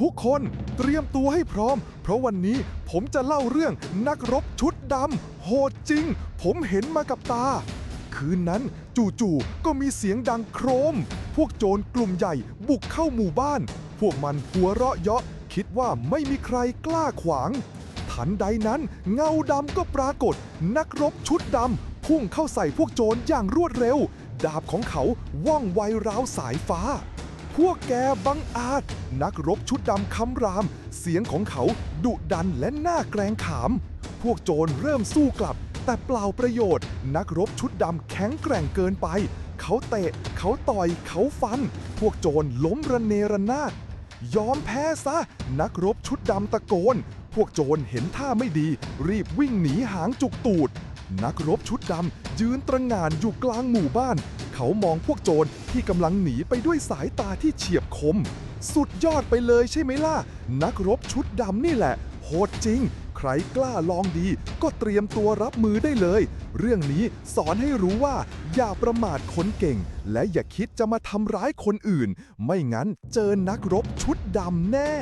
ทุกคนเตรียมตัวให้พร้อม เพราะวันนี้ผมจะเล่าเรื่องนักรบชุดดำโหดจริง ผมเห็นมากับตา คืนนั้นจู่ๆก็มีเสียงดังโครม พวกโจรกลุ่มใหญ่บุกเข้าหมู่บ้าน พวกมันหัวเราะเยาะ คิดว่าไม่มีใครกล้าขวาง ทันใดนั้นเงาดำก็ปรากฏ นักรบชุดดำพุ่งเข้าใส่พวกโจรอย่างรวดเร็ว ดาบของเขาว่องไวราวสายฟ้า พวกแกบังอาจ นักรบชุดดำคำราม เสียงของเขาดุดันและน่าแกรงขาม พวกโจรเริ่มสู้กลับ แต่เปล่าประโยชน์ นักรบชุดดำแข็งแกร่งเกินไป เขาเตะ เขาต่อย เขาฟัน พวกโจรล้มระเนระนาดยอมแพ้ซะ นักรบชุดดำตะโกน พวกโจรเห็นท่าไม่ดี รีบวิ่งหนีหางจุกตูด นักรบชุดดำยืนตระหง่านอยู่กลางหมู่บ้าน เขามองพวกโจรที่กำลังหนีไปด้วยสายตาที่เฉียบคม สุดยอดไปเลยใช่ไหมล่ะ นักรบชุดดำนี่แหละ โหดจริง ใครกล้าลองดี ก็เตรียมตัวรับมือได้เลย เรื่องนี้สอนให้รู้ว่า อย่าประมาทคนเก่ง และอย่าคิดจะมาทำร้ายคนอื่น ไม่งั้นเจอนักรบชุดดำแน่